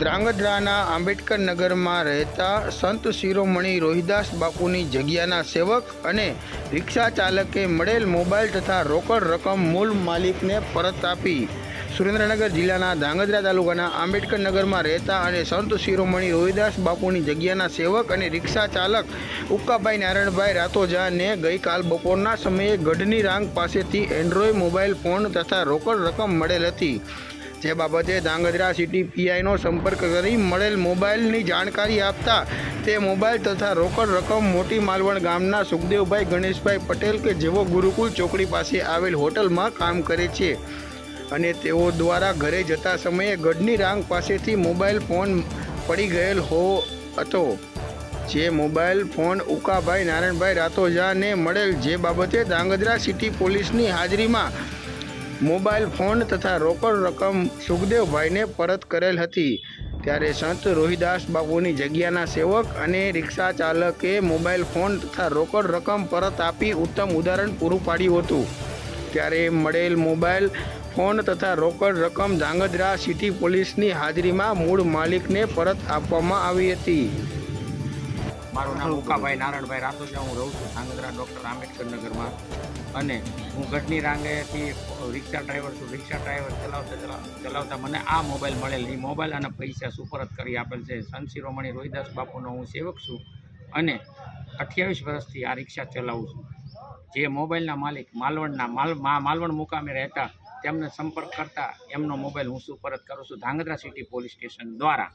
ધ્રાંગધ્રાના આંબેડકર નગરમાં રહેતા સંત શિરોમણી રોહિદાસ બાપુની જગ્યાના સેવક અને રિક્ષા ચાલકે મળેલ મોબાઈલ તથા રોકડ રકમ મૂળ માલિકને પરત આપી. સુરેન્દ્રનગર જિલ્લાના ધ્રાંગધ્રા તાલુકાના આંબેડકર નગરમાં રહેતા અને સંત શિરોમણી રોહિદાસ બાપુની જગ્યાના સેવક અને રિક્ષા ચાલક ઉક્કાભાઈ નારાયણભાઈ રાતોજાને ગઈકાલ બપોરના સમયે ગઢની રાંગ પાસેથી એન્ડ્રોઈડ મોબાઈલ ફોન તથા રોકડ રકમ મળેલ હતી. જે બાબતે ધાંગધ્રા સિટી પીઆઈનો સંપર્ક કરી મળેલ મોબાઈલની જાણકારી આપતા તે મોબાઈલ તથા રોકડ રકમ મોટી માલવણ ગામના સુખદેવભાઈ ગણેશભાઈ પટેલ કે જેઓ ગુરુકુલ ચોકડી પાસે આવેલ હોટલમાં કામ કરે છે. અને તેઓ દ્વારા ઘરે જતા સમયે ગઢની રાંગ પાસેથી મોબાઈલ ફોન પડી ગયેલ હો હતો. જે મોબાઈલ ફોન ઉકાભાઈ નારાયણભાઈ રાતોજાને મળેલ, જે બાબતે ધાંગધ્રા સિટી પોલીસની હાજરીમાં મોબાઈલ ફોન તથા રોકડ રકમ સુખદેવભાઈને પરત કરેલ હતી. ત્યારે સંત રોહિદાસ બાપુની જગ્યાના સેવક અને રિક્ષા ચાલકે મોબાઈલ ફોન તથા રોકડ રકમ પરત આપી ઉત્તમ ઉદાહરણ પૂરું પાડ્યું હતું. ત્યારે મળેલ મોબાઈલ ફોન તથા રોકડ રકમ ધાંગધ્રા સિટી પોલીસની હાજરીમાં મૂળ માલિકને પરત આપવામાં આવી હતી. મારું નામ ઉકાભાઈ નારણભાઈ રાતોજા, હું રહું છું ધાંગધ્રા ડૉક્ટર આંબેડકર નગરમાં. અને હું ગઢની રાંગેથી રિક્ષા ડ્રાઈવર છું, રિક્ષા ડ્રાઈવર ચલાવતા ચલાવતા ચલાવતા મને આ મોબાઈલ મળેલ. એ મોબાઈલ અને પૈસા સુપરત કરી આપેલ છે. શિરોમણી રોહિદાસ બાપુનો હું સેવક છું અને અઠ્યાવીસ વર્ષથી આ રિક્ષા ચલાવું છું. જે મોબાઈલના માલિક માલવણના માલ માલવણ મુકામે રહેતા, તેમને સંપર્ક કરતા એમનો મોબાઈલ હું સુપરત કરું છું ધાંગધ્રા સિટી પોલીસ સ્ટેશન દ્વારા.